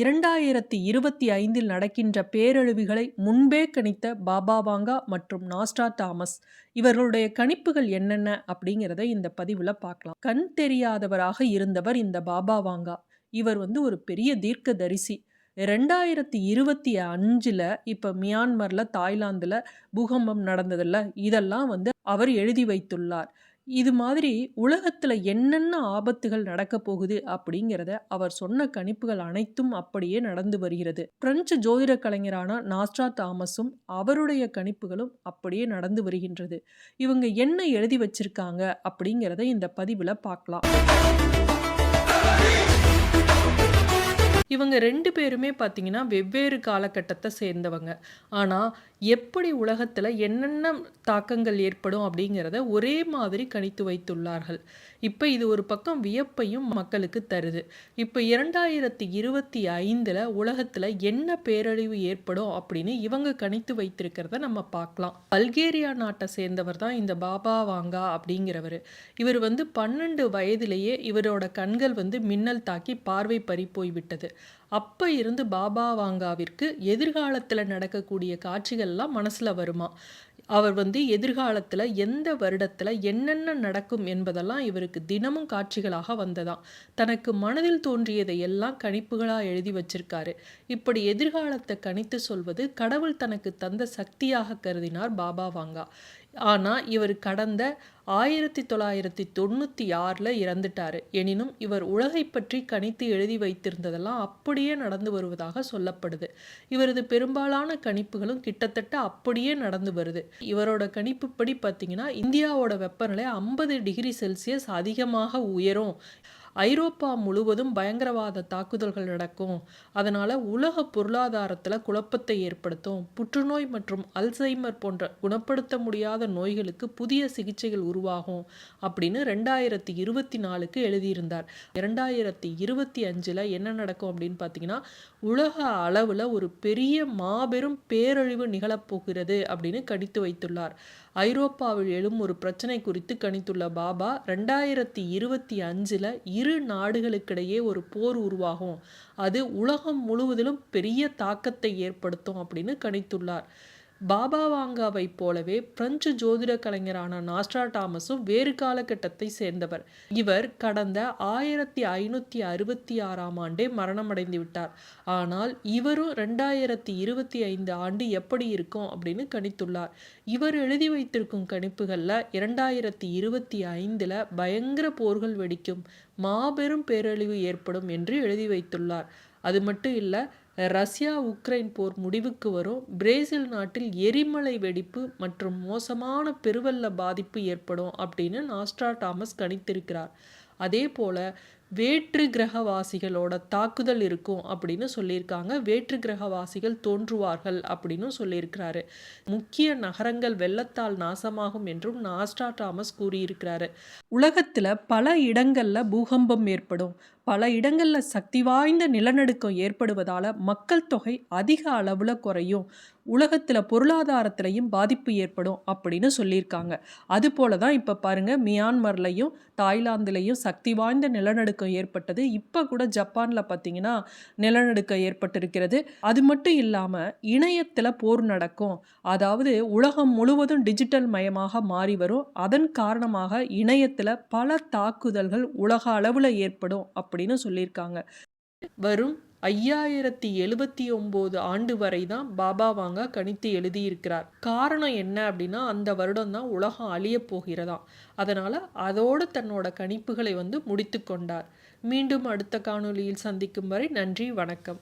இரண்டாயிரத்தி இருபத்தி ஐந்தில் நடக்கின்ற பேரழிவுகளை முன்பே கணித்த பாபா வாங்கா மற்றும் நாஸ்டா தாமஸ். இவர்களுடைய கணிப்புகள் என்னென்ன அப்படிங்கிறத இந்த பதிவில் பார்க்கலாம். கண் தெரியாதவராக இருந்தவர் இந்த பாபா வாங்கா. இவர் வந்து ஒரு பெரிய தீர்க்க தரிசி ரெண்டாயிரத்தி இருபத்தி அஞ்சில் இப்போ மியான்மரில் தாய்லாந்தில் பூகம்பம் நடந்ததில்ல இதெல்லாம் வந்து அவர் எழுதி வைத்துள்ளார். இது மாதிரி உலகத்தில் என்னென்ன ஆபத்துகள் நடக்க போகுது அப்படிங்கிறத அவர் சொன்ன கணிப்புகள் அனைத்தும் அப்படியே நடந்து வருகிறது. பிரெஞ்சு ஜோதிட கலைஞரான நாஸ்ட்ரா தாமஸும் அவருடைய கணிப்புகளும் அப்படியே நடந்து வருகின்றது. இவங்க என்ன எழுதி வச்சிருக்காங்க அப்படிங்கிறத இந்த பதிவில் பார்க்கலாம். இவங்க ரெண்டு பேருமே பார்த்தீங்கன்னா வெவ்வேறு காலகட்டத்தை சேர்ந்தவங்க. ஆனால் எப்படி உலகத்தில் என்னென்ன தாக்கங்கள் ஏற்படும் அப்படிங்கிறத ஒரே மாதிரி கணித்து வைத்துள்ளார்கள். இப்போ இது ஒரு பக்கம் வியப்பையும் மக்களுக்கு தருது. இப்போ இரண்டாயிரத்தி இருபத்தி ஐந்தில் உலகத்தில் என்ன பேரழிவு ஏற்படும் அப்படின்னு இவங்க கணித்து வைத்திருக்கிறத நம்ம பார்க்கலாம். பல்கேரியா நாட்டை சேர்ந்தவர் தான் இந்த பாபா வாங்கா அப்படிங்கிறவர். இவர் வந்து பன்னெண்டு வயதிலேயே இவரோட கண்கள் வந்து மின்னல் தாக்கி பார்வை பறி போய்விட்டது. அப்போ இருந்து பாபா வாங்காவிற்கு எதிர்காலத்தில் நடக்கக்கூடிய காட்சிகள்லாம் மனசில் வருமா? அவர் வந்து எதிர்காலத்தில் எந்த வருடத்தில் என்னென்ன நடக்கும் என்பதெல்லாம் இவருக்கு தினமும் காட்சிகளாக வந்ததாம். தனக்கு மனதில் தோன்றியதை எல்லாம் கணிப்புகளாக எழுதி வச்சிருக்காரு. இப்படி எதிர்காலத்தை கணித்து சொல்வது கடவுள் தனக்கு தந்த சக்தியாக கருதினார் பாபா வாங்கா. ஆனால் இவர் கடந்த ஆயிரத்தி தொள்ளாயிரத்தி தொண்ணூற்றி ஆறில் இறந்துட்டார். எனினும் இவர் உலகை பற்றி கணித்து எழுதி வைத்திருந்ததெல்லாம் அப்படியே நடந்து வருவதாக சொல்லப்படுது. இவரது பெரும்பாலான கணிப்புகளும் கிட்டத்தட்ட அப்படியே நடந்து வருது. இவரோட கணிப்புப்படி பார்த்தீங்கன்னா இந்தியாவோட வெப்பநிலை ஐம்பது டிகிரி செல்சியஸ் அதிகமாக உயரும். ஐரோப்பா முழுவதும் பயங்கரவாத தாக்குதல்கள் நடக்கும். அதனால் உலக பொருளாதாரத்தில் குழப்பத்தை ஏற்படுத்தும். புற்றுநோய் மற்றும் அல்சைமர் போன்ற குணப்படுத்த முடியாத நோய்களுக்கு புதிய சிகிச்சைகள் உருவாகும் அப்படின்னு ரெண்டாயிரத்தி இருபத்தி நாலுக்கு எழுதியிருந்தார். இரண்டாயிரத்தி இருபத்தி அஞ்சில் என்ன நடக்கும் அப்படின்னு பார்த்தீங்கன்னா உலக அளவில் ஒரு பெரிய மாபெரும் பேரழிவு நிகழப்போகிறது அப்படின்னு கடித்து வைத்துள்ளார். ஐரோப்பாவில் எழும் ஒரு பிரச்சனை குறித்து கணித்துள்ள பாபா ரெண்டாயிரத்தி இருபத்தி அஞ்சில் இரு நாடுகளுக்கிடையே ஒரு போர் உருவாகும். அது உலகம் முழுவதிலும் பெரிய தாக்கத்தை ஏற்படுத்தும் அப்படின்னு கணித்துள்ளார். பாபா வாங்காவை போலவே பிரெஞ்சு ஜோதிட கலைஞரான நாஸ்ட்ரா டாமஸும் வேறு காலகட்டத்தை சேர்ந்தவர். இவர் கடந்த ஆயிரத்தி ஐநூற்றி அறுபத்தி ஆறாம் ஆண்டே மரணமடைந்து விட்டார். ஆனால் இவரும் ரெண்டாயிரத்தி இருபத்தி ஐந்து ஆண்டு எப்படி இருக்கும் அப்படின்னு கணித்துள்ளார். இவர் எழுதி வைத்திருக்கும் கணிப்புகளில் இரண்டாயிரத்தி இருபத்தி ஐந்தில் பயங்கர போர்கள் வெடிக்கும் மாபெரும் பேரழிவு ஏற்படும் என்று எழுதி வைத்துள்ளார். அது மட்டும் இல்லை ரஷ்யா உக்ரைன் போர் முடிவுக்கு வரும். பிரேசில் நாட்டில் எரிமலை வெடிப்பு மற்றும் மோசமான பெருவெள்ள பாதிப்பு ஏற்படும் அப்படின்னு நாஸ்ட்ரா டாமஸ் கணித்திருக்கிறார். அதே போல் வேற்று கிரகவாசிகளோட தாக்குதல் இருக்கும் அப்படின்னு சொல்லியிருக்காங்க. வேற்று கிரகவாசிகள் தோன்றுவார்கள் அப்படின்னு சொல்லியிருக்கிறாரு. முக்கிய நகரங்கள் வெள்ளத்தால் நாசமாகும் என்றும் நாஸ்டா டாமஸ் கூறியிருக்கிறாரு. உலகத்தில் பல இடங்களில் பூகம்பம் ஏற்படும். பல இடங்களில் சக்தி வாய்ந்த நிலநடுக்கம் ஏற்படுவதால் மக்கள் தொகை அதிக அளவில் குறையும். உலகத்தில் பொருளாதாரத்திலையும் பாதிப்பு ஏற்படும் அப்படின்னு சொல்லியிருக்காங்க. அதுபோல தான் இப்போ பாருங்கள் மியான்மர்லையும் தாய்லாந்துலேயும் சக்தி வாய்ந்த நிலநடுக்கம் ஏற்பட்டது. இப்போ கூட ஜப்பானில் பார்த்தீங்கன்னா நிலநடுக்கம் ஏற்பட்டிருக்கிறது. அது மட்டும் இல்லாமல் இணையத்தில் போர் நடக்கும். அதாவது உலகம் முழுவதும் டிஜிட்டல் மயமாக மாறி வரும். அதன் காரணமாக இணையத்தில் பல தாக்குதல்கள் உலக அளவில் ஏற்படும் அப்படின்னு சொல்லியிருக்காங்க. வரும் ஐயாயிரத்தி எழுபத்தி ஒம்பது ஆண்டு வரை தான் பாபா வாங்க கணித்து எழுதியிருக்கிறார். காரணம் என்ன அப்படின்னா அந்த வருடம் தான் உலகம் அழிய போகிறதாம். அதனால் அதோடு தன்னோட கணிப்புகளை வந்து முடித்து கொண்டார். மீண்டும் அடுத்த காணொலியில் சந்திக்கும் வரை நன்றி வணக்கம்.